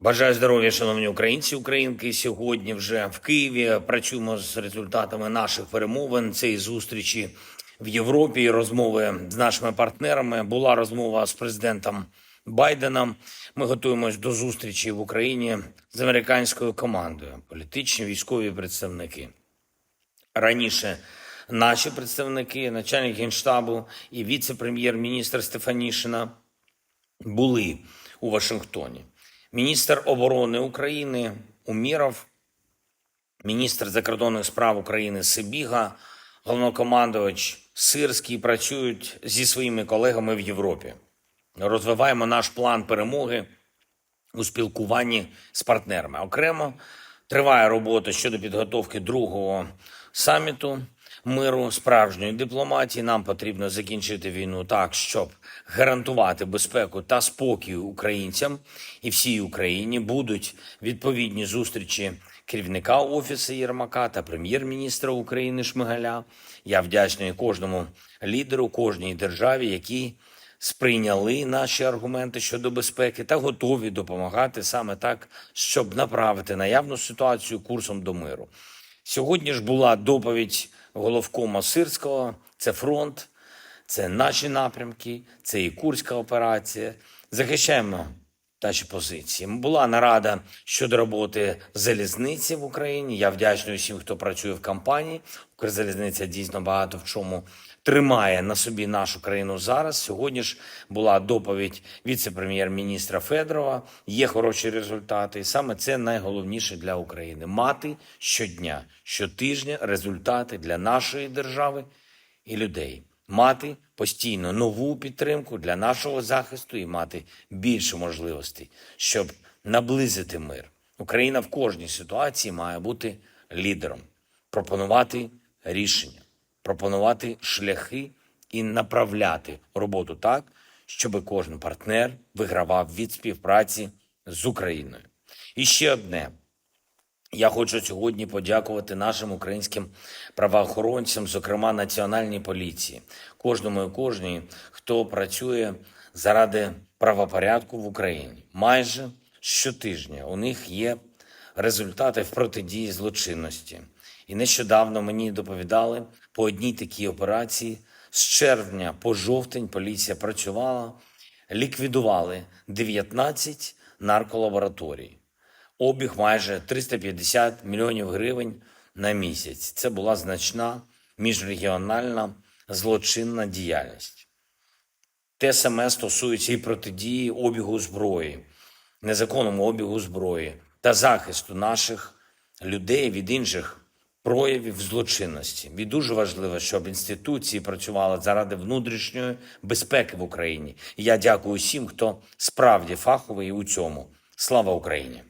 Бажаю здоров'я, шановні українці, українки. Сьогодні вже в Києві працюємо з результатами наших перемовин. Цієї зустрічі в Європі, розмови з нашими партнерами. Була розмова з президентом Байденом. Ми готуємось до зустрічі в Україні з американською командою, політичні військові представники. Раніше наші представники, начальник генштабу і віце-прем'єр-міністр Стефанішина були у Вашингтоні. Міністр оборони України Уміров, міністр закордонних справ України Сибіга, головнокомандувач Сирський працюють зі своїми колегами в Європі. Розвиваємо наш план перемоги у спілкуванні з партнерами. Окремо триває робота щодо підготовки другого саміту миру справжньої дипломатії. Нам потрібно закінчити війну так, щоб гарантувати безпеку та спокій українцям і всій Україні. Будуть відповідні зустрічі керівника офісу Єрмака та прем'єр-міністра України Шмигаля. Я вдячний кожному лідеру, кожній державі, які сприйняли наші аргументи щодо безпеки та готові допомагати саме так, щоб направити наявну ситуацію курсом до миру. Сьогодні ж була доповідь головкома Сирського. Це фронт, це наші напрямки, це і Курська операція. Захищаємо наші позиції. Була нарада щодо роботи залізниці в Україні. Я вдячний усім, хто працює в компанії. Укрзалізниця дійсно багато в чому тримає на собі нашу країну зараз. Сьогодні ж була доповідь віце-прем'єр-міністра Федорова. Є хороші результати, і саме це найголовніше для України мати щодня, щотижня результати для нашої держави і людей, мати постійно нову підтримку для нашого захисту і мати більше можливостей, щоб наблизити мир. Україна в кожній ситуації має бути лідером, пропонувати рішення, пропонувати шляхи і направляти роботу так, щоб кожен партнер вигравав від співпраці з Україною. І ще одне. Я хочу сьогодні подякувати нашим українським правоохоронцям, зокрема Національній поліції, кожному і кожній, хто працює заради правопорядку в Україні. Майже щотижня у них є результати в протидії злочинності. І нещодавно мені доповідали по одній такій операції. З червня по жовтень поліція працювала, ліквідували 19 нарколабораторій обіг майже 350 мільйонів гривень на місяць. Це була значна міжрегіональна злочинна діяльність. Те саме стосується і протидії обігу зброї, незаконному обігу зброї та захисту наших людей від інших проявів злочинності. І дуже важливо, щоб інституції працювали заради внутрішньої безпеки в Україні. І я дякую всім, хто справді фаховий у цьому. Слава Україні!